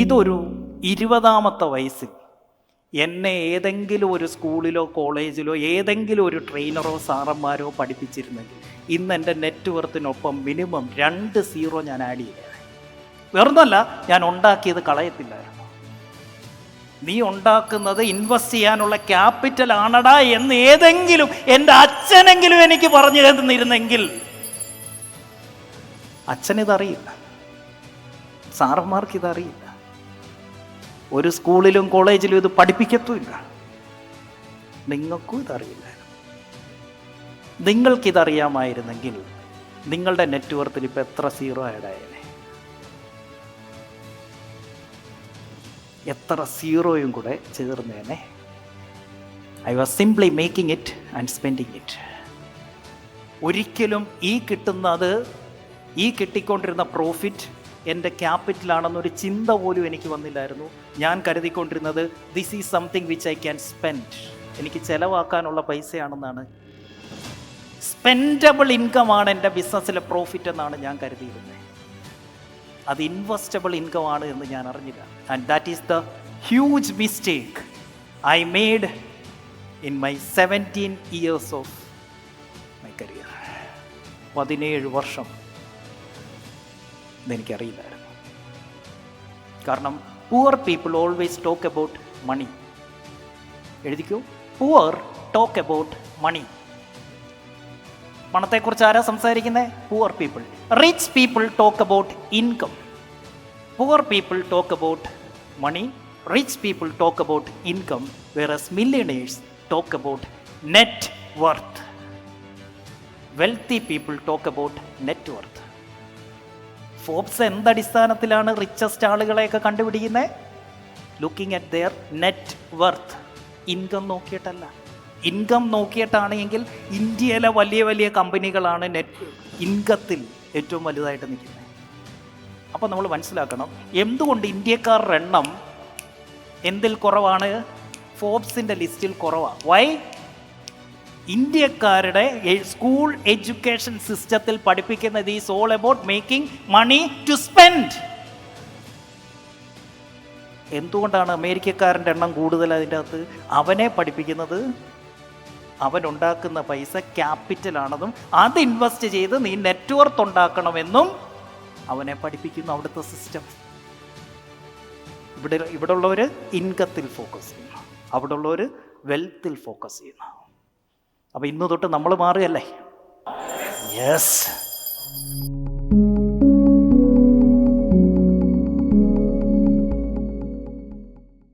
ഇതൊരു ഇരുപതാമത്തെ വയസ്സിൽ എന്നെ ഏതെങ്കിലും ഒരു സ്കൂളിലോ കോളേജിലോ ഏതെങ്കിലും ഒരു ട്രെയിനറോ സാറന്മാരോ പഠിപ്പിച്ചിരുന്നെങ്കിൽ ഇന്ന് എന്റെ നെറ്റ്വർത്തിനൊപ്പം മിനിമം രണ്ട് സീറോ ഞാൻ ആഡ് ചെയ്തേ വേറൊന്നല്ല ഞാൻ ഉണ്ടാക്കിയത് കളയത്തില്ലായിരുന്നു. നീ ഉണ്ടാക്കുന്നത് ഇൻവെസ്റ്റ് ചെയ്യാനുള്ള ക്യാപിറ്റൽ ആണടാ എന്ന് ഏതെങ്കിലും എന്റെ അച്ഛനെങ്കിലും എനിക്ക് പറഞ്ഞു തന്നിരുന്നെങ്കിൽ. അച്ഛനിതറിയില്ല. സാറന്മാർക്ക് ഇതറിയില്ല ഒരു സ്കൂളിലും കോളേജിലും ഇത് പഠിപ്പിക്കത്തുമില്ല. നിങ്ങൾക്കും ഇതറിയില്ല. നിങ്ങൾക്കിതറിയാമായിരുന്നെങ്കിൽ നിങ്ങളുടെ നെറ്റ്വർത്തിൽ ഇപ്പം എത്ര സീറോ ആഡായേനെ എത്ര സീറോയും കൂടെ ചേർന്നേനെ? I was simply making it and spending it ഒരിക്കലും ഈ കിട്ടുന്നത് ഈ കിട്ടിക്കൊണ്ടിരുന്ന പ്രോഫിറ്റ് എന്റെ ക്യാപിറ്റലാണെന്നൊരു ചിന്ത പോലും എനിക്ക് വന്നില്ലായിരുന്നു. ഞാൻ കരുതിക്കൊണ്ടിരുന്നത് this is something which I can spend എനിക്ക് ചിലവാക്കാനുള്ള പൈസയാണെന്നാണ്. സ്പെൻഡബിൾ ഇൻകം ആണ് എന്റെ ബിസിനസ്സിലെ പ്രോഫിറ്റ് എന്നാണ് ഞാൻ കരുതിയിരുന്നത്. അത് ഇൻവെസ്റ്റബിൾ ഇൻകം ആണ് എന്ന് ഞാൻ അറിഞ്ഞില്ല. And that is the huge mistake I made in my seventeen years of my career പതിനേഴ് വർഷം. ഇതെനിക്കറിയില്ലായിരുന്നു. കാരണം poor people always talk about money എഴുതിക്കൂ poor talk about money പണത്തെക്കുറിച്ച് ആരാ സംസാരിക്കുന്നത് poor people rich people talk about income poor people talk about money rich people talk about income whereas millionaires talk about net worth wealthy people talk about net worth Forbes എന്തടിസ്ഥാനത്തിലാണ് richest ആളുകളെയൊക്കെ കണ്ടുപിടിക്കുന്നത് looking at their net worth income നോക്കിയിട്ടല്ല. Income നോക്കിയിട്ടാണെങ്കിൽ ഇന്ത്യയിലെ വലിയ വലിയ കമ്പനികളാണ് net ഇൻകത്തിൽ ഏറ്റവും വലുതായിട്ട് നിൽക്കുന്നത്. അപ്പോൾ നമ്മൾ മനസ്സിലാക്കണം എന്തുകൊണ്ട് ഇന്ത്യക്കാരുടെ എണ്ണം എന്തിൽ കുറവാണ്? ഫോബ്സിന്റെ ലിസ്റ്റിൽ കുറവാണ് വൈ ഇന്ത്യക്കാരുടെ സ്കൂൾ എഡ്യൂക്കേഷൻ സിസ്റ്റത്തിൽ പഠിപ്പിക്കുന്നത് is all about making money to spend എന്തുകൊണ്ടാണ് അമേരിക്കക്കാരന്റെ എണ്ണം കൂടുതൽ അതിന്റെ അകത്ത്? അവനെ പഠിപ്പിക്കുന്നത് അവനുണ്ടാക്കുന്ന പൈസ ക്യാപിറ്റലാണെന്നും അത് ഇൻവെസ്റ്റ് ചെയ്ത് നീ നെറ്റ്വർത്ത് ഉണ്ടാക്കണമെന്നും അവനെ പഠിപ്പിക്കുന്നു അവിടുത്തെ സിസ്റ്റം ഇവിടെ ഇവിടെ ഉള്ളവർ ഇൻകത്തിൽ ഫോക്കസ് ചെയ്യുന്നു. അവിടെ ഉള്ളവർ വെൽത്തിൽ ഫോക്കസ് ചെയ്യുന്നു. അപ്പോൾ ഇന്ന് തൊട്ട് നമ്മൾ മാറുകയല്ലേ യെസ്